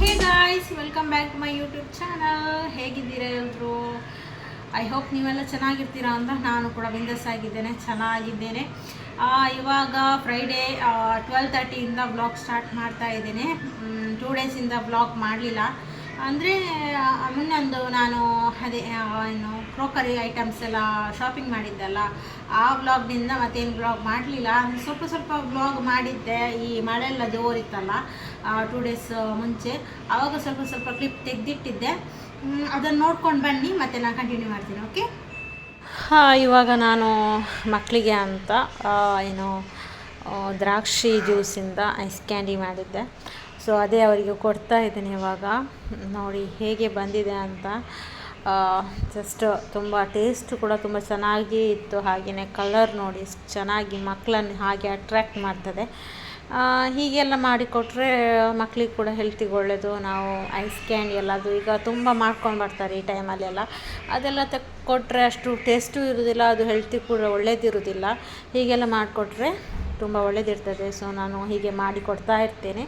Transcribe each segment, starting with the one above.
Hey guys welcome back to my YouTube channel ಹೇಗಿದ್ದೀರಾ ಎಲ್ಲರೂ I hope ನೀವೆಲ್ಲ ಚೆನ್ನಾಗಿರ್ತೀರಾ ಅಂತ ನಾನು ಕೂಡ ಬಿಂದಸ್ ಆಗಿದ್ದೇನೆ, ಚೆನ್ನಾಗಿದ್ದೇನೆ. ಇವಾಗ ಫ್ರೈಡೇ ಟ್ವೆಲ್ ತರ್ಟಿಯಿಂದ ಬ್ಲಾಗ್ ಸ್ಟಾರ್ಟ್ ಮಾಡ್ತಾ ಇದ್ದೇನೆ. ಟೂ ಡೇಸಿಂದ ಬ್ಲಾಗ್ ಮಾಡಲಿಲ್ಲ. ಅಂದರೆ ಮುನ್ನೊಂದು ನಾನು ಅದೇ ಏನು ಕ್ರೋಕರಿ ಐಟಮ್ಸ್ ಎಲ್ಲ ಶಾಪಿಂಗ್ ಮಾಡಿದ್ದಲ್ಲ, ಆ ಬ್ಲಾಗ್ನಿಂದ ಮತ್ತೇನು ಬ್ಲಾಗ್ ಮಾಡಲಿಲ್ಲ. ಸ್ವಲ್ಪ ಸ್ವಲ್ಪ ಬ್ಲಾಗ್ ಮಾಡಿದ್ದೆ, ಈ ಮಳೆ ಎಲ್ಲ ಜೋರಿತ್ತಲ್ಲ ಟೂ ಡೇಸ್ ಮುಂಚೆ. ಆವಾಗ ಸ್ವಲ್ಪ ಸ್ವಲ್ಪ ಕ್ಲಿಪ್ ತೆಗೆದಿಟ್ಟಿದ್ದೆ. ಅದನ್ನು ನೋಡ್ಕೊಂಡು ಬನ್ನಿ, ಮತ್ತೆ ನಾನು ಕಂಟಿನ್ಯೂ ಮಾಡ್ತೀನಿ ಓಕೆ ಹಾಂ, ಇವಾಗ ನಾನು ಮಕ್ಕಳಿಗೆ ಅಂತ ಏನು ದ್ರಾಕ್ಷಿ ಜ್ಯೂಸಿಂದ ಐಸ್ ಕ್ಯಾಂಡಿ ಮಾಡಿದ್ದೆ. ಸೊ ಅದೇ ಅವರಿಗೆ ಕೊಡ್ತಾ ಇದ್ದೀನಿ ಇವಾಗ. ನೋಡಿ ಹೇಗೆ ಬಂದಿದೆ ಅಂತ. ಜಸ್ಟ್ ತುಂಬ ಟೇಸ್ಟ್ ಕೂಡ ತುಂಬ ಚೆನ್ನಾಗಿ ಇತ್ತು. ಹಾಗೆಯೇ ಕಲರ್ ನೋಡಿ ಚೆನ್ನಾಗಿ ಮಕ್ಕಳನ್ನು ಹಾಗೆ ಅಟ್ರ್ಯಾಕ್ಟ್ ಮಾಡ್ತದೆ. ಹೀಗೆಲ್ಲ ಮಾಡಿಕೊಟ್ರೆ ಮಕ್ಕಳಿಗೆ ಕೂಡ ಹೆಲ್ತಿಗೆ ಒಳ್ಳೆಯದು ನಾವು ಐಸ್ ಕ್ಯಾಂಡಿ ಎಲ್ಲ ಅದು ಈಗ ತುಂಬ ಮಾಡ್ಕೊಂಡು ಬರ್ತಾರೆ ಈ ಟೈಮಲ್ಲೆಲ್ಲ ಅದೆಲ್ಲ ಕೊಟ್ಟರೆ ಅಷ್ಟು ಟೇಸ್ಟು ಇರೋದಿಲ್ಲ, ಅದು ಹೆಲ್ತಿಗೆ ಕೂಡ ಒಳ್ಳೇದಿರೋದಿಲ್ಲ ಹೀಗೆಲ್ಲ ಮಾಡಿಕೊಟ್ರೆ ತುಂಬ ಒಳ್ಳೇದಿರ್ತದೆ ಸೊ ನಾನು ಹೀಗೆ ಮಾಡಿ ಕೊಡ್ತಾ ಇರ್ತೇನೆ.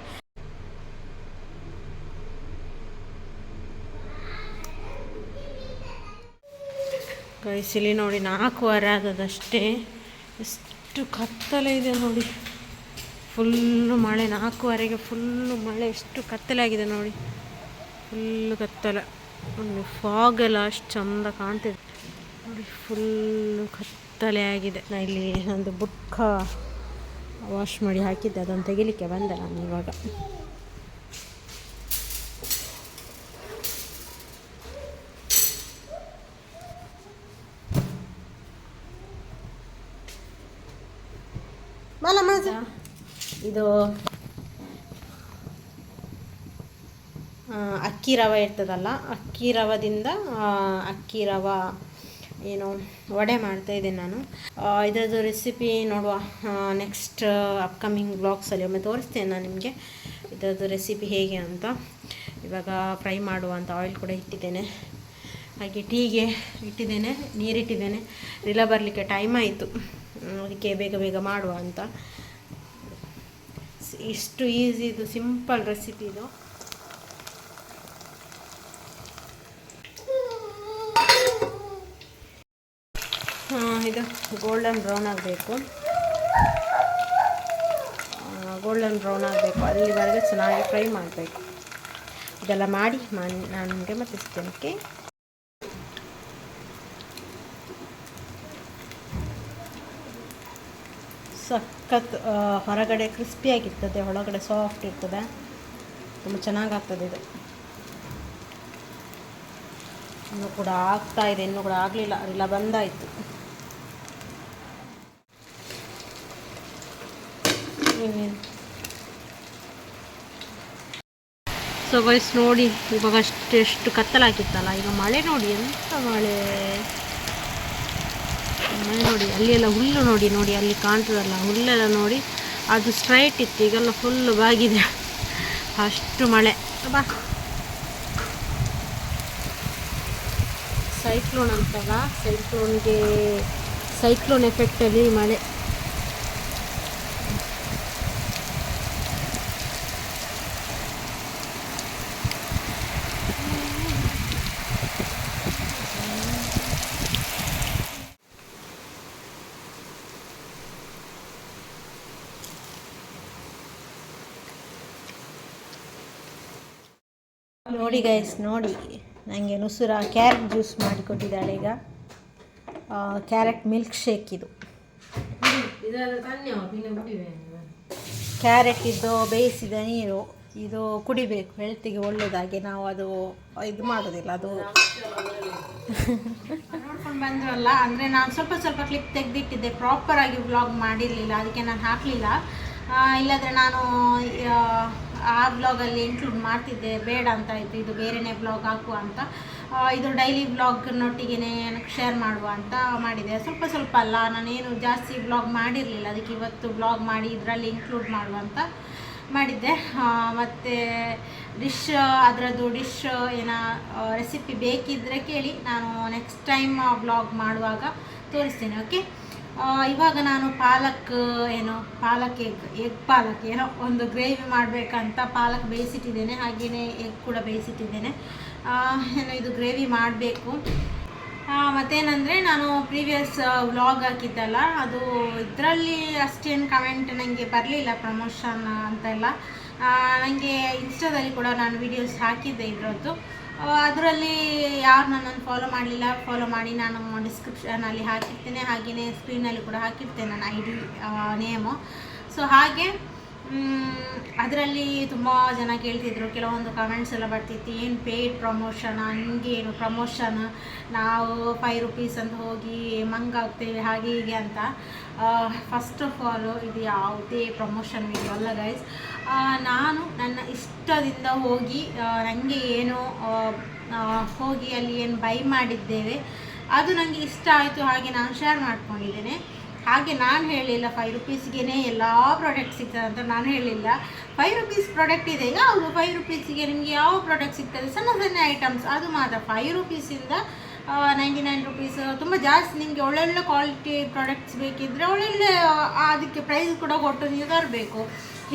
ಗೈಸಿಲಿ ನೋಡಿ ನಾಲ್ಕೂವರೆ ಆದದಷ್ಟೇ. ಎಷ್ಟು ಕತ್ತಲೆ ಇದೆ ನೋಡಿ. ಫುಲ್ಲು ಮಳೆ ನಾಲ್ಕೂವರೆಗೆ ಫುಲ್ಲು ಮಳೆ, ಎಷ್ಟು ಕತ್ತಲೆ ಆಗಿದೆ ನೋಡಿ. ಫುಲ್ಲು ಕತ್ತಲೆ. ಒಂದು ಫಾಗ್ ಎಲ್ಲ ಅಷ್ಟು ಚಂದ ಕಾಣ್ತಿದೆ. ನೋಡಿ, ಫುಲ್ಲು ಕತ್ತಲೆ ಆಗಿದೆ. ನಾ ಇಲ್ಲಿ ನಂದು ಬುಕ್ಕ ವಾಶ್ ಮಾಡಿ ಹಾಕಿದ್ದೆ. ಅದನ್ನು ತೆಗಿಲಿಕ್ಕೆ ಬಂದೆ ನಾನು ಇವಾಗ. ಇದು ಅಕ್ಕಿ ರವೆ ಇರ್ತದಲ್ಲ, ಅಕ್ಕಿ ರವದಿಂದ ಅಕ್ಕಿ ರವ ಏನು ವಡೆ ಮಾಡ್ತಾ ಇದ್ದೇನೆ ನಾನು. ಇದರದ್ದು ರೆಸಿಪಿ ನೋಡುವ ನೆಕ್ಸ್ಟ್ ಅಪ್ಕಮಿಂಗ್ ಬ್ಲಾಗ್ಸಲ್ಲಿ ಒಮ್ಮೆ ತೋರಿಸ್ತೇನೆ ನಾನು ನಿಮಗೆ. ಇದರದ್ದು ರೆಸಿಪಿ ಹೇಗೆ ಅಂತ. ಇವಾಗ ಫ್ರೈ ಮಾಡುವಂಥ ಆಯಿಲ್ ಕೂಡ ಇಟ್ಟಿದ್ದೇನೆ. ಹಾಗೆ ಟೀಗೆ ಇಟ್ಟಿದ್ದೇನೆ, ನೀರಿಟ್ಟಿದ್ದೇನೆ. ರಿಲ ಬರಲಿಕ್ಕೆ ಟೈಮ್ ಆಯಿತು. ಅದಕ್ಕೆ ಬೇಗ ಬೇಗ ಮಾಡುವ ಅಂತ. ಇಷ್ಟು ಈಸಿ, ಇದು ಸಿಂಪಲ್ ರೆಸಿಪಿ ಇದು. ಇದು ಗೋಲ್ಡನ್ ಬ್ರೌನ್ ಆಗಬೇಕು. ಗೋಲ್ಡನ್ ಬ್ರೌನ್ ಆಗಬೇಕು. ಅಲ್ಲಿವರೆಗೆ ಚೆನ್ನಾಗಿ ಫ್ರೈ ಮಾಡಬೇಕು. ಇದೆಲ್ಲ ಮಾಡಿ ನಾನು ನಿಮಗೆ ಮತ್ತೆ ಸಿಗ್ತೇನೆ ಸಖತ್ ಹೊರಗಡೆ ಕ್ರಿಸ್ಪಿಯಾಗಿರ್ತದೆ ಒಳಗಡೆ ಸಾಫ್ಟ್ ಇರ್ತದೆ. ತುಂಬ ಚೆನ್ನಾಗಾಗ್ತದೆ ಇದು. ಇನ್ನು ಕೂಡ ಆಗ್ತಾ ಇದೆ, ಇನ್ನೂ ಕೂಡ ಆಗಲಿಲ್ಲ, ಇಲ್ಲ, ಬಂದಾಯಿತು. ಸೊ ವಯಸ್ಸು ನೋಡಿ, ಇವಾಗ ಅಷ್ಟೆಷ್ಟು ಕತ್ತಲಾಗಿತ್ತಲ್ಲ, ಈಗ ಮಳೆ ನೋಡಿ ಮಳೆ ಮಳೆ. ನೋಡಿ ಅಲ್ಲಿ ಎಲ್ಲ ಹುಲ್ಲು ನೋಡಿ ನೋಡಿ, ಅಲ್ಲಿ ಕಾಣ್ತದಲ್ಲ, ಹುಲ್ಲೆಲ್ಲ ನೋಡಿ, ಅದು ಸ್ಟ್ರೈಟ್ ಇತ್ತು, ಈಗೆಲ್ಲ ಫುಲ್ಲು ಬಾಗಿದೆ. ಅಷ್ಟು ಮಳೆ. ಬಾ. ಸೈಕ್ಲೋನ್ ಅಂತಲ್ಲ ಸೈಕ್ಲೋನ್ಗೆ ಸೈಕ್ಲೋನ್ ಎಫೆಕ್ಟಲ್ಲಿ ಮಳೆ. ನೋಡಿ ಗೈಸ್ ನೋಡಿ. ನನಗೆ ನುಸುರ ಕ್ಯಾರೆಟ್ ಜ್ಯೂಸ್ ಮಾಡಿಕೊಟ್ಟಿದ್ದಾಳೆ ಈಗ. ಕ್ಯಾರೆಟ್ ಮಿಲ್ಕ್ ಶೇಕ್ ಇದು. ಕ್ಯಾರೆಟ್ ಇದ್ದು ಬೇಯಿಸಿದ ನೀರು ಇದು ಕುಡಿಬೇಕು. ಹೆಲ್ತಿಗೆ ಒಳ್ಳೆಯದಾಗಿ ನಾವು ಅದು ಇದು ಮಾಡೋದಿಲ್ಲ ಅದು. ನೋಡ್ಕೊಂಡು ಬಂದ್ರಲ್ಲ ಅಂದರೆ ನಾನು ಸ್ವಲ್ಪ ಸ್ವಲ್ಪ ಕ್ಲಿಪ್ ತೆಗೆದಿಟ್ಟಿದ್ದೆ. ಪ್ರಾಪರಾಗಿ ವ್ಲಾಗ್ ಮಾಡಿರಲಿಲ್ಲ ಅದಕ್ಕೆ ನಾನು ಹಾಕಲಿಲ್ಲ. ಇಲ್ಲಾಂದರೆ ನಾನು ಆ, ಬ್ಲಾಗಲ್ಲಿ ಇನ್ಕ್ಲೂಡ್ ಮಾಡ್ತಿದ್ದೆ ಬೇಡ ಅಂತ ಇತ್ತು ಇದು ಬೇರೆನೇ ಬ್ಲಾಗ್ ಹಾಕುವ ಅಂತ. ಇದು ಡೈಲಿ ಬ್ಲಾಗ್ನೊಟ್ಟಿಗೆ ಶೇರ್ ಮಾಡುವ ಅಂತ ಮಾಡಿದೆ. ಸ್ವಲ್ಪ ಸ್ವಲ್ಪ ಅಲ್ಲ ನಾನೇನು ಜಾಸ್ತಿ ಬ್ಲಾಗ್ ಮಾಡಿರಲಿಲ್ಲ ಅದಕ್ಕೆ ಇವತ್ತು ಬ್ಲಾಗ್ ಮಾಡಿ ಇದರಲ್ಲಿ ಇನ್ಕ್ಲೂಡ್ ಮಾಡುವ ಅಂತ ಮಾಡಿದ್ದೆ. ಮತ್ತು ಡಿಶ್ ಅದರದ್ದು ಡಿಶ್ ಏನ ರೆಸಿಪಿ ಬೇಕಿದ್ದರೆ ಕೇಳಿ ನಾನು ನೆಕ್ಸ್ಟ್ ಟೈಮ್ ಬ್ಲಾಗ್ ಮಾಡುವಾಗ ತೋರಿಸ್ತೀನಿ ಓಕೆ ಇವಾಗ ನಾನು ಪಾಲಕ್, ಏನು, ಪಾಲಕ್ ಎಗ್ ಎಗ್ ಪಾಲಕ್, ಏನೋ ಒಂದು ಗ್ರೇವಿ ಮಾಡಬೇಕಂತ ಪಾಲಕ್ ಬೇಯಿಸಿಟ್ಟಿದ್ದೇನೆ ಹಾಗೆಯೇ ಎಗ್ ಕೂಡ ಬೇಯಿಸಿಟ್ಟಿದ್ದೇನೆ. ಏನು ಇದು ಗ್ರೇವಿ ಮಾಡಬೇಕು. ಮತ್ತೇನಂದರೆ ನಾನು ಪ್ರೀವಿಯಸ್ ವ್ಲಾಗ್ ಹಾಕಿದ್ದಲ್ಲ, ಅದು ಇದರಲ್ಲಿ ಅಷ್ಟೇನು ಕಮೆಂಟ್ ನನಗೆ ಬರಲಿಲ್ಲ ಪ್ರಮೋಷನ್ ಅಂತೆಲ್ಲ ನನಗೆ ಇನ್ಸ್ಟಾದಲ್ಲಿ ಕೂಡ ನಾನು ವಿಡಿಯೋಸ್ ಹಾಕಿದ್ದೆ ಇದರದ್ದು. ಅದರಲ್ಲಿ ಯಾರು ನನ್ನನ್ನು ಫಾಲೋ ಮಾಡಲಿಲ್ಲ. ಫಾಲೋ ಮಾಡಿ ನಾನು ಡಿಸ್ಕ್ರಿಪ್ಷನಲ್ಲಿ ಹಾಕಿರ್ತೇನೆ. ಹಾಗೆಯೇ ಸ್ಕ್ರೀನಲ್ಲಿ ಕೂಡ ಹಾಕಿರ್ತೇನೆ ನನ್ನ ಐ ಡಿ ನೇಮು. ಸೊ ಹಾಗೆ ಅದರಲ್ಲಿ ತುಂಬ ಜನ ಕೇಳ್ತಿದ್ರು. ಕೆಲವೊಂದು ಕಮೆಂಟ್ಸ್ ಎಲ್ಲ ಬರ್ತಿತ್ತು, ಏನು ಪೇಯ್ಡ್ ಪ್ರಮೋಷನ್ ಹಂಗೇನು ಪ್ರಮೋಷನ್ ನಾವು ಫೈವ್ ರುಪೀಸ್ ಅಂತ ಹೋಗಿ ಮಂಗಾಗ್ತೇವೆ ಹಾಗೆ ಹೀಗೆ ಅಂತ. ಫಸ್ಟ್ ಆಫ್ ಆಲ್ ಇದು ಯಾವುದೇ ಪ್ರಮೋಷನ್ ಅಲ್ಲ ಗೈಸ್ ನಾನು ನನ್ನ ಇಷ್ಟದಿಂದ ಹೋಗಿ ನನಗೆ ಏನು ಹೋಗಿ ಅಲ್ಲಿ ಏನು ಬೈ ಮಾಡಿದ್ದೇವೆ, ಅದು ನನಗೆ ಇಷ್ಟ ಆಯಿತು, ಹಾಗೆ ನಾನು ಶೇರ್ ಮಾಡ್ಕೊಂಡಿದ್ದೇನೆ. ಹಾಗೆ ನಾನು ಹೇಳಿಲ್ಲ ಫೈವ್ ರುಪೀಸ್ಗೆ ಎಲ್ಲ ಪ್ರಾಡಕ್ಟ್ ಸಿಗ್ತದೆ ಅಂತ ನಾನು ಹೇಳಿಲ್ಲ. ಫೈವ್ ರುಪೀಸ್ ಪ್ರಾಡಕ್ಟ್ ಇದೆ. ಯಾವುದು ಫೈವ್ ರುಪೀಸಿಗೆ ನಿಮಗೆ ಯಾವ ಪ್ರಾಡಕ್ಟ್ ಸಿಗ್ತದೆ? ಸಣ್ಣ ಸಣ್ಣ ಐಟಮ್ಸ್ ಅದು ಮಾತ್ರ. ಫೈವ್ ರುಪೀಸಿಂದ ನೈಂಟಿ ನೈನ್ ರುಪೀಸ್ ತುಂಬ ಜಾಸ್ತಿ ನಿಮಗೆ ಒಳ್ಳೊಳ್ಳೆ ಕ್ವಾಲಿಟಿ ಪ್ರಾಡಕ್ಟ್ಸ್ ಬೇಕಿದ್ದರೆ ಒಳ್ಳೊಳ್ಳೆ ಅದಕ್ಕೆ ಪ್ರೈಸ್ ಕೂಡ ಕೊಟ್ಟು ನೀವು ತರಬೇಕು.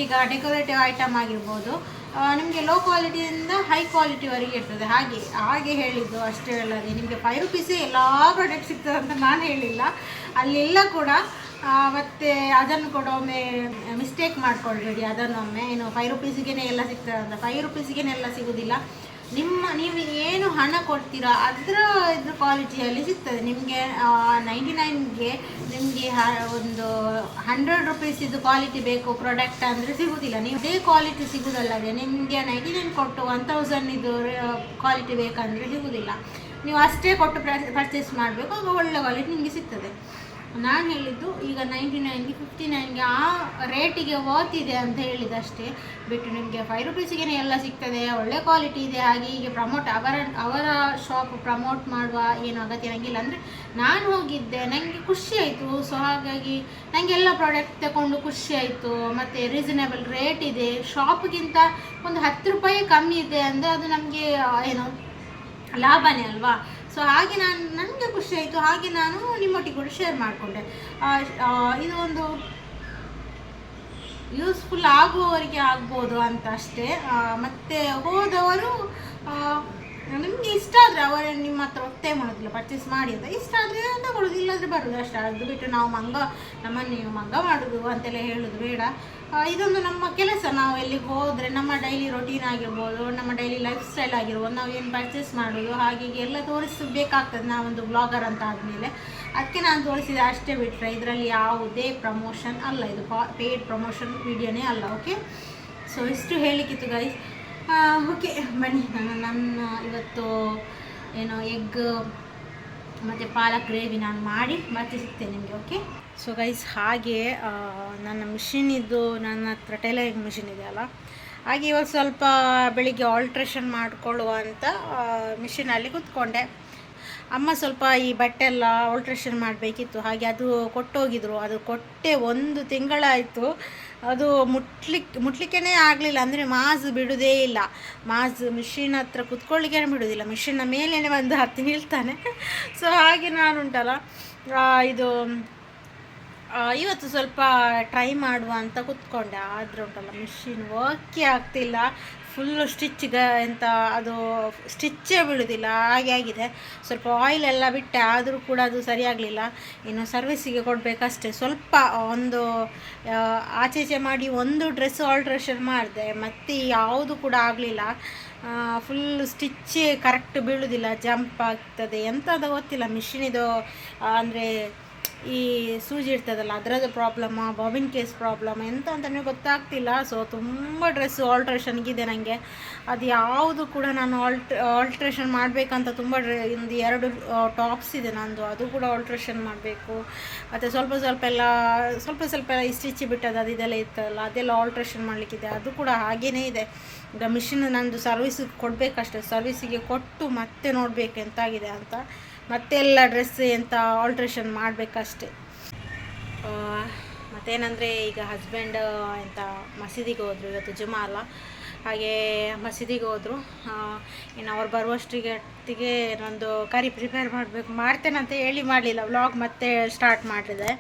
ಈಗ ಡೆಕೋರೇಟಿವ್ ಐಟಮ್ ಆಗಿರ್ಬೋದು ನಿಮಗೆ ಲೋ ಕ್ವಾಲಿಟಿಯಿಂದ ಹೈ ಕ್ವಾಲಿಟಿವರೆಗೆ ಇರ್ತದೆ. ಹಾಗೆ ಹಾಗೆ ಹೇಳಿದ್ದು ಅಷ್ಟೇ ಅಲ್ಲದೆ ನಿಮಗೆ ಫೈವ್ ರುಪೀಸೇ ಎಲ್ಲ ಪ್ರಾಡಕ್ಟ್ ಸಿಗ್ತದೆ ಅಂತ ನಾನು ಹೇಳಿಲ್ಲ. ಅಲ್ಲೆಲ್ಲ ಕೂಡ ಮತ್ತು ಅದನ್ನು ಕೂಡ ಒಮ್ಮೆ ಮಿಸ್ಟೇಕ್ ಮಾಡ್ಕೊಳ್ಬೇಡಿ ಅದನ್ನೊಮ್ಮೆ. ಏನು ಫೈವ್ ರುಪೀಸಿಗೆ ಎಲ್ಲ ಸಿಗ್ತದೆ ಅಂತ. ಫೈವ್ ರುಪೀಸಿಗೆ ಎಲ್ಲ ಸಿಗೋದಿಲ್ಲ. ನಿಮ್ಮ ನೀವು ಏನು ಹಣ ಕೊಡ್ತೀರಾ ಅದರ ಇದ್ರ ಕ್ವಾಲಿಟಿಯಲ್ಲಿ ಸಿಗ್ತದೆ. ನಿಮಗೆ ನೈಂಟಿ ನೈನ್ಗೆ ನಿಮಗೆ ಒಂದು ಹಂಡ್ರೆಡ್ ರುಪೀಸ್ ಇದು ಕ್ವಾಲಿಟಿ ಬೇಕು ಪ್ರಾಡಕ್ಟ್ ಅಂದರೆ ಸಿಗೋದಿಲ್ಲ. ನೀವು ಅದೇ ಕ್ವಾಲಿಟಿ ಸಿಗೋದಲ್ಲದೆ ನಿಮಗೆ ನೈಂಟಿ ನೈನ್ ಕೊಟ್ಟು ಒನ್ ತೌಸಂಡ್ ಇದು ಕ್ವಾಲಿಟಿ ಬೇಕಂದರೆ ಸಿಗೋದಿಲ್ಲ. ನೀವು ಅಷ್ಟೇ ಕೊಟ್ಟು ಪರ್ಚೇಸ್ ಮಾಡಬೇಕು, ಆಗ ಒಳ್ಳೆ ಕ್ವಾಲಿಟಿ ನಿಮಗೆ ಸಿಗ್ತದೆ. ನಾನು ಹೇಳಿದ್ದು, ಈಗ ನೈಂಟಿ ನೈನ್ಗೆ ಫಿಫ್ಟಿ ನೈನ್ಗೆ ಆ ರೇಟಿಗೆ ಇದೆ ಅಂತ ಹೇಳಿದಷ್ಟೇ. ಬಿಟ್ಟು ನಿಮಗೆ ಫೈವ್ ರುಪೀಸಿಗೆ ಎಲ್ಲ ಸಿಗ್ತದೆ, ಒಳ್ಳೆ ಕ್ವಾಲಿಟಿ ಇದೆ, ಹಾಗೆ ಹೀಗೆ ಪ್ರಮೋಟ್ ಅವರ ಅವರ ಶಾಪ್ ಪ್ರಮೋಟ್ ಮಾಡುವ ಏನು ಅಗತ್ಯ ನನಗಿಲ್ಲ ಅಂದರೆ ನಾನು ಹೋಗಿದ್ದೆ ನನಗೆ ಖುಷಿ ಆಯಿತು. ಸೊ ಹಾಗಾಗಿ ನನಗೆ ಎಲ್ಲ ಪ್ರಾಡಕ್ಟ್ ತಗೊಂಡು ಖುಷಿ ಆಯಿತು. ಮತ್ತು ರೀಸನೇಬಲ್ ರೇಟ್ ಇದೆ. ಶಾಪ್ಗಿಂತ ಒಂದು ಹತ್ತು ರೂಪಾಯಿ ಕಮ್ಮಿ ಇದೆ ಅಂದರೆ ಅದು ನಮಗೆ ಏನು, ಲಾಭನೇ ಅಲ್ವಾ? ಸೊ ಹಾಗೆ ನಾನು, ನನಗೆ ಖುಷಿ ಆಯಿತು. ಹಾಗೆ ನಾನು ನಿಮ್ಮೊಟ್ಟಿಗೆ ಕೂಡ ಶೇರ್ ಮಾಡಿಕೊಂಡೆ. ಇದು ಒಂದು ಯೂಸ್ಫುಲ್ ಆಗುವವರಿಗೆ ಆಗ್ಬೋದು ಅಂತ ಅಷ್ಟೇ. ಮತ್ತು ಹೋದವರು ನಿಮಗೆ ಇಷ್ಟ ಆದರೆ ಅವರ ನಿಮ್ಮ ಹತ್ರ ಒತ್ತೇ ಮಾಡೋದಿಲ್ಲ ಪರ್ಚೇಸ್ ಮಾಡಿ ಅಂತ. ಇಷ್ಟ ಆದರೆ ತಗೊಳ್ಳೋದು ಇಲ್ಲಾದರೆ ಬರೋದು ಅಷ್ಟೇ. ಅದು ಬಿಟ್ಟು ನಾವು ಮಂಗ, ನಮ್ಮನ್ನು ಮಂಗ ಮಾಡೋದು ಅಂತೆಲ್ಲ ಹೇಳೋದು ಬೇಡ. ಇದೊಂದು ನಮ್ಮ ಕೆಲಸ. ನಾವು ಎಲ್ಲಿಗೆ ಹೋದರೆ ನಮ್ಮ ಡೈಲಿ ರೊಟೀನ್ ಆಗಿರ್ಬೋದು, ನಮ್ಮ ಡೈಲಿ ಲೈಫ್ ಸ್ಟೈಲ್ ಆಗಿರ್ಬೋದು, ನಾವು ಏನು ಪರ್ಚೇಸ್ ಮಾಡೋದು, ಹಾಗೆ ಎಲ್ಲ ತೋರಿಸಬೇಕಾಗ್ತದೆ. ನಾವೊಂದು ಬ್ಲಾಗರ್ ಅಂತ ಆದಮೇಲೆ. ಅದಕ್ಕೆ ನಾನು ತೋರಿಸಿದೆ ಅಷ್ಟೇ ಬಿಟ್ಟರೆ ಇದರಲ್ಲಿ ಯಾವುದೇ ಪ್ರಮೋಷನ್ ಅಲ್ಲ. ಇದು ಪೇಯ್ಡ್ ಪ್ರಮೋಷನ್ ವಿಡಿಯೋನೇ ಅಲ್ಲ ಓಕೆ ಸೊ ಇಷ್ಟು ಹೇಳಿಕ್ಕಿತ್ತು ಗೈಸ್ ಓಕೆ ಬನ್ನಿ. ನಾನು ನನ್ನ ಇವತ್ತು ಏನೋ ಎಗ್ ಮತ್ತು ಪಾಲಕ್ ಗ್ರೇವಿ ನಾನು ಮಾಡಿ ಮತ್ತೆ ಸಿಗ್ತೇನೆ ನಿಮಗೆ ಓಕೆ ಸೊ ಗೈಸ್ ಹಾಗೆ ನನ್ನ ಮಿಷಿನ್ ಇದ್ದು ನನ್ನ ಹತ್ರ ಟೈಲರಿಂಗ್ ಮಿಷಿನ್ ಇದೆ ಅಲ್ಲ. ಹಾಗೆ ಇವಾಗ ಸ್ವಲ್ಪ ಬೆಳಿಗ್ಗೆ ಆಲ್ಟ್ರೇಷನ್ ಮಾಡಿಕೊಳ್ಳುವ ಅಂತ ಮಿಷಿನಲ್ಲಿ ಕೂತ್ಕೊಂಡೆ. ಅಮ್ಮ ಸ್ವಲ್ಪ ಈ ಬಟ್ಟೆ ಎಲ್ಲ ಆಲ್ಟ್ರೇಷನ್ ಮಾಡಬೇಕಿತ್ತು. ಹಾಗೆ ಅದು ಕೊಟ್ಟೋಗಿದ್ರು. ಅದು ಕೊಟ್ಟೆ ಒಂದು ತಿಂಗಳಾಯಿತು. ಅದು ಮುಟ್ಲಿಕ್ಕೆ ಮುಟ್ಲಿಕ್ಕೇ ಆಗಲಿಲ್ಲ. ಅಂದರೆ ಮಾಸ್ ಬಿಡುವುದೇ ಇಲ್ಲ. ಮಾಸ್ ಮಿಷಿನ್ ಹತ್ರ ಕುತ್ಕೊಳ್ಳಿಕ್ಕೆ ಬಿಡುವುದಿಲ್ಲ ಮಿಷಿನ್ನ ಮೇಲೇ ಬಂದು ಹತ್ತಿ ನಿಲ್ತಾನೆ. ಸೊ ಹಾಗೆ ನಾನುಂಟಲ್ಲ. ಇದು ಇವತ್ತು ಸ್ವಲ್ಪ ಟ್ರೈ ಮಾಡುವ ಅಂತ ಕೂತ್ಕೊಂಡೆ. ಆದರೆ ಉಂಟಲ್ಲ ಮಿಷಿನ್ ವರ್ಕೇ ಆಗ್ತಿಲ್ಲ. ಫುಲ್ಲು ಸ್ಟಿಚ್ಗ ಎಂತ, ಅದು ಸ್ಟಿಚ್ಚೇ ಬಿಡೋದಿಲ್ಲ ಹಾಗೆ ಆಗಿದೆ. ಸ್ವಲ್ಪ ಆಯಿಲ್ ಎಲ್ಲ ಬಿಟ್ಟೆ. ಆದರೂ ಕೂಡ ಅದು ಸರಿಯಾಗಲಿಲ್ಲ. ಇನ್ನು ಸರ್ವಿಸಿಗೆ ಕೊಡಬೇಕಷ್ಟೇ. ಸ್ವಲ್ಪ ಒಂದು ಆಚೆಚೆ ಮಾಡಿ ಒಂದು ಡ್ರೆಸ್ ಆಲ್ಟ್ರೇಷನ್ ಮಾಡಿದೆ. ಮತ್ತು ಯಾವುದು ಕೂಡ ಆಗಲಿಲ್ಲ. ಫುಲ್ ಸ್ಟಿಚ್ಚೇ ಕರೆಕ್ಟ್ ಬೀಳುವುದಿಲ್ಲ ಜಂಪ್ ಆಗ್ತದೆ. ಎಂಥದ್ದು ಗೊತ್ತಿಲ್ಲ. ಮಿಷಿನಿದು ಅಂದರೆ ಈ ಸೂಜಿ ಇರ್ತದಲ್ಲ, ಅದರದ್ದು ಪ್ರಾಬ್ಲಮ್ಮ ಬಾಬಿನ್ ಕೇಸ್ ಪ್ರಾಬ್ಲಮ್ ಎಂತ ಅಂತಲೇ ಗೊತ್ತಾಗ್ತಿಲ್ಲ. ಸೊ ತುಂಬ ಡ್ರೆಸ್ ಆಲ್ಟ್ರೇಷನ್ಗಿದೆ ನನಗೆ ಅದು ಯಾವುದು ಕೂಡ ನಾನು ಆಲ್ಟ್ ಆಲ್ಟ್ರೇಷನ್ ಮಾಡಬೇಕಂತ ತುಂಬ ಡ್ರೆ, ಒಂದು ಎರಡು ಟಾಪ್ಸ್ ಇದೆ ನಂದು. ಅದು ಕೂಡ ಆಲ್ಟ್ರೇಷನ್ ಮಾಡಬೇಕು. ಮತ್ತು ಸ್ವಲ್ಪ ಸ್ವಲ್ಪ ಎಲ್ಲ, ಸ್ವಲ್ಪ ಸ್ವಲ್ಪ ಎಲ್ಲ ಸ್ಟಿಚ್ ಬಿಟ್ಟದ್ದು, ಅದು ಇದೆಲ್ಲ ಇರ್ತದಲ್ಲ ಅದೆಲ್ಲ ಆಲ್ಟ್ರೇಷನ್ ಮಾಡಲಿಕ್ಕಿದೆ. ಅದು ಕೂಡ ಹಾಗೇ ಇದೆ. ಈಗ ಮಿಷಿನ್ ನಂದು ಸರ್ವಿಸಿಗೆ ಕೊಡಬೇಕಷ್ಟೆ. ಸರ್ವಿಸಿಗೆ ಕೊಟ್ಟು ಮತ್ತೆ ನೋಡಬೇಕು ಎಂತಾಗಿದೆ ಅಂತ. ಮತ್ತೆಲ್ಲ ಡ್ರೆಸ್ ಎಂತ ಆಲ್ಟ್ರೇಷನ್ ಮಾಡಬೇಕಷ್ಟೆ. ಮತ್ತೇನಂದರೆ ಈಗ ಹಸ್ಬೆಂಡ್ ಎಂತ ಮಸೀದಿಗೆ ಹೋದರು, ಇವತ್ತು ಜುಮಾ ಅಲ್ಲ. ಹಾಗೆ ಮಸೀದಿಗೆ ಹೋದರು. ಇನ್ನು ಅವ್ರು ಬರುವಷ್ಟಿಗೆ ನಂದು ಕರಿ ಪ್ರಿಪೇರ್ ಮಾಡಬೇಕು ಮಾಡ್ತೇನಂತ ಹೇಳಿ ಮಾಡಲಿಲ್ಲ. ವ್ಲಾಗ್ ಮತ್ತೆ ಸ್ಟಾರ್ಟ್ ಮಾಡಿದೆ.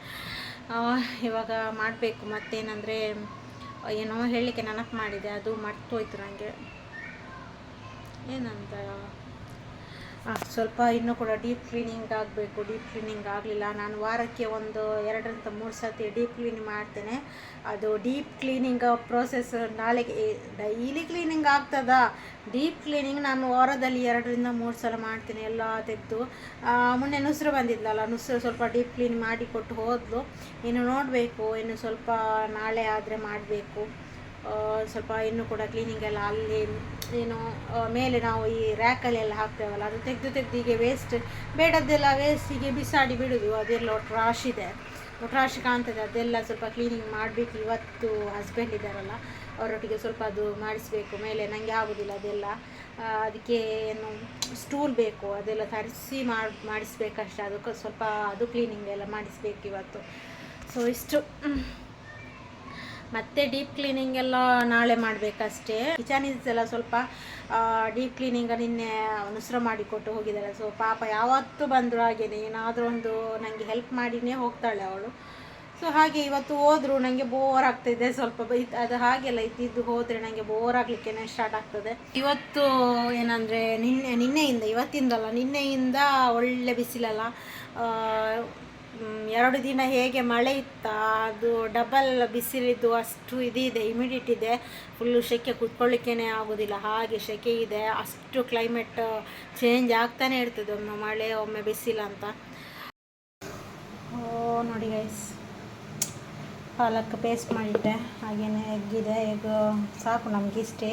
ಇವಾಗ ಮಾಡಬೇಕು. ಮತ್ತೇನಂದರೆ, ಏನೋ ಹೇಳಲಿಕ್ಕೆ ನೆನಪು ಮಾಡಿದೆ. ಅದು ಮರ್ತೋಯ್ತು ನನಗೆ ಏನಂತ? ಸ್ವಲ್ಪ ಇನ್ನೂ ಕೂಡ ಡೀಪ್ ಕ್ಲೀನಿಂಗ್ ಆಗಬೇಕು ಡೀಪ್ ಕ್ಲೀನಿಂಗ್ ಆಗಲಿಲ್ಲ. ನಾನು ವಾರಕ್ಕೆ ಒಂದು ಎರಡರಿಂದ ಮೂರು ಸತಿ ಡೀಪ್ ಕ್ಲೀನಿಂಗ್ ಮಾಡ್ತೇನೆ. ಅದು ಡೀಪ್ ಕ್ಲೀನಿಂಗ್ ಪ್ರೋಸೆಸ್ ನಾಳೆಗೆ ಡೈಲಿ ಕ್ಲೀನಿಂಗ್ ಆಗ್ತದ? ಡೀಪ್ ಕ್ಲೀನಿಂಗ್ ನಾನು ವಾರದಲ್ಲಿ ಎರಡರಿಂದ ಮೂರು ಸಲ ಮಾಡ್ತೀನಿ, ಎಲ್ಲ ತೆಗೆದು. ಮೊನ್ನೆ ನುಸ್ರು ಬಂದಿದ್ಲಲ್ಲ, ನುಸ್ರು ಸ್ವಲ್ಪ ಡೀಪ್ ಕ್ಲೀನ್ ಮಾಡಿ ಕೊಟ್ಟು ಹೋದ್ಲು. ಇನ್ನು ನೋಡಬೇಕು, ಇನ್ನು ಸ್ವಲ್ಪ ನಾಳೆ ಆದರೆ ಮಾಡಬೇಕು. ಸ್ವಲ್ಪ ಇನ್ನೂ ಕೂಡ ಕ್ಲೀನಿಂಗ್ ಎಲ್ಲ ಅಲ್ಲಿ ಏನು ಮೇಲೆ ನಾವು ಈ ರ್ಯಾಕಲ್ಲೆಲ್ಲ ಹಾಕ್ತೇವಲ್ಲ, ಅದು ತೆಗೆದು ತೆಗೆದು ಹೀಗೆ ವೇಸ್ಟ್ ಬೇಡದ್ದೆಲ್ಲ ವೇಸ್ಟಿಗೆ ಬಿಸಾಡಿ ಬಿಡೋದು ಅದೆಲ್ಲ ಒಟ್ಟು ರಾಶ್ ಇದೆ. ಒಟ್ಟು ಕಾಣ್ತದೆ, ಅದೆಲ್ಲ ಸ್ವಲ್ಪ ಕ್ಲೀನಿಂಗ್ ಮಾಡಬೇಕು ಇವತ್ತು ಹಸ್ಬೆಂಡ್ ಇದ್ದಾರಲ್ಲ, ಅವರೊಟ್ಟಿಗೆ ಸ್ವಲ್ಪ ಅದು ಮಾಡಿಸ್ಬೇಕು, ಮೇಲೆ ನನಗೆ ಆಗೋದಿಲ್ಲ ಅದೆಲ್ಲ. ಅದಕ್ಕೆ ಏನು ಸ್ಟೂಲ್ ಬೇಕು, ಅದೆಲ್ಲ ತರಿಸಿ ಮಾಡಿ, ಮಾಡಿಸ್ಬೇಕಷ್ಟೆ, ಅದಕ್ಕೆ ಸ್ವಲ್ಪ ಅದು ಕ್ಲೀನಿಂಗ್ ಎಲ್ಲ ಮಾಡಿಸ್ಬೇಕು ಇವತ್ತು. ಸೊ ಇಷ್ಟು. ಮತ್ತೆ ಡೀಪ್ ಕ್ಲೀನಿಂಗ್ ಎಲ್ಲ ನಾಳೆ ಮಾಡಬೇಕಷ್ಟೇ. ಕಿಚನ್ ಎಲ್ಲ ಸ್ವಲ್ಪ ಡೀಪ್ ಕ್ಲೀನಿಂಗ್ ನಿನ್ನೆ ನುಸ್ರ ಮಾಡಿಕೊಟ್ಟು ಹೋಗಿದ್ದಾಳೆ ಸೊ ಪಾಪ ಯಾವತ್ತೂ ಬಂದರು ಹಾಗೇನೆ, ಏನಾದರೂ ಒಂದು ನನಗೆ ಹೆಲ್ಪ್ ಮಾಡಿನೇ ಹೋಗ್ತಾಳೆ ಅವಳು. ಸೊ ಹಾಗೆ ಇವತ್ತು ಹೋದ್ರು ನನಗೆ ಬೋರ್ ಆಗ್ತಿದೆ ಸ್ವಲ್ಪ. ಅದು ಹಾಗೆಲ್ಲ ಇದ್ದಿದ್ದು ಹೋದರೆ ನನಗೆ ಬೋರ್ ಆಗಲಿಕ್ಕೆ ಸ್ಟಾರ್ಟ್ ಆಗ್ತದೆ. ಇವತ್ತು ಏನಂದರೆ, ನಿನ್ನೆ, ನಿನ್ನೆಯಿಂದ, ಇವತ್ತಿಂದಲ್ಲ, ನಿನ್ನೆಯಿಂದ ಒಳ್ಳೆ ಬಿಸಿಲಲ್ಲ. ಎರಡು ದಿನ ಹೇಗೆ ಮಳೆ ಇತ್ತ, ಅದು ಡಬಲ್ ಬಿಸಿಲಿದ್ದು ಅಷ್ಟು ಇದಿದೆ ಇಮಿಡಿಯೇಟ್ ಇದೆ. ಫುಲ್ಲು ಸೆಕೆ ಕುತ್ಕೊಳ್ಳಿಕ್ಕೇ ಆಗೋದಿಲ್ಲ, ಹಾಗೆ ಸೆಕೆ ಇದೆ. ಅಷ್ಟು ಕ್ಲೈಮೇಟ್ ಚೇಂಜ್ ಆಗ್ತಾನೆ ಇರ್ತದೆ ಒಮ್ಮೆ ಮಳೆ, ಒಮ್ಮೆ ಬಿಸಿಲು ಅಂತ. ಓ, ನೋಡಿ ಗೈಸ್ ಪಾಲಕ್ ಪೇಸ್ಟ್ ಮಾಡಿಟ್ಟೆ ಹಾಗೆಯೇ ಎಗ್ ಇದೆ ಎಗ್ ಸಾಕು ನಮಗಿಷ್ಟೇ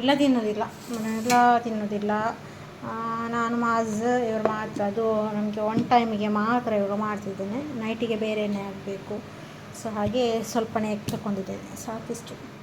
ಇಲ್ಲ ತಿನ್ನೋದಿಲ್ಲ. ಮನೆಯೆಲ್ಲ ತಿನ್ನೋದಿಲ್ಲ. ನಾನು ಮಾಜ್ ಇವರು ಮಾತ್ರ ಅದು ನಮಗೆ ಒನ್ ಟೈಮಿಗೆ ಮಾತ್ರ ಇವಾಗ ಮಾಡ್ತಿದ್ದೇನೆ. ನೈಟಿಗೆ ಬೇರೆಯೇ ಆಗಬೇಕು. ಸೊ ಹಾಗೆ ಸ್ವಲ್ಪನೇ ಎಗ್ ತಗೊಂಡಿದ್ದೇನೆ ಸಾಕಿಷ್ಟು.